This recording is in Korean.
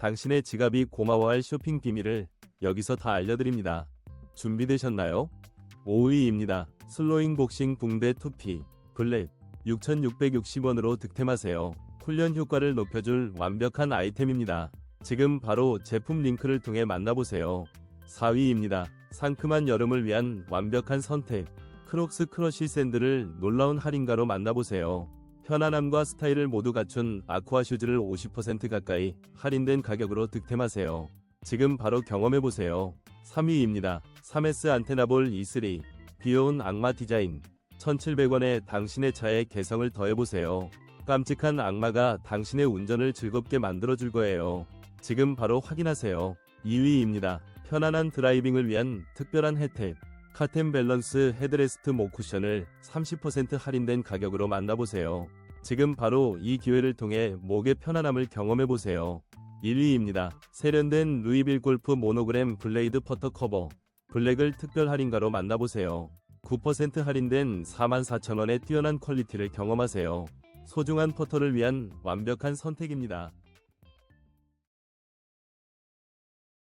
당신의 지갑이 고마워할 쇼핑 비밀을 여기서 다 알려드립니다. 준비되셨나요? 5위입니다. 슬로잉 복싱 붕대 투피 블랙 6,660원으로 득템하세요. 훈련 효과를 높여줄 완벽한 아이템입니다. 지금 바로 제품 링크를 통해 만나보세요. 4위입니다. 상큼한 여름을 위한 완벽한 선택. 크록스 크러쉬 샌들을 놀라운 할인가로 만나보세요. 편안함과 스타일을 모두 갖춘 아쿠아 슈즈를 50% 가까이 할인된 가격으로 득템하세요. 지금 바로 경험해보세요. 3위입니다. 3S 안테나볼 E3 귀여운 악마 디자인 1700원에 당신의 차에 개성을 더해보세요. 깜찍한 악마가 당신의 운전을 즐겁게 만들어줄 거예요. 지금 바로 확인하세요. 2위입니다. 편안한 드라이빙을 위한 특별한 혜택. 카텐 밸런스 헤드레스트 목 쿠션을 30% 할인된 가격으로 만나보세요. 지금 바로 이 기회를 통해 목의 편안함을 경험해 보세요. 1위입니다. 세련된 루이빌 골프 모노그램 블레이드 퍼터 커버. 블랙을 특별 할인가로 만나보세요. 9% 할인된 44,000원의 뛰어난 퀄리티를 경험하세요. 소중한 퍼터를 위한 완벽한 선택입니다.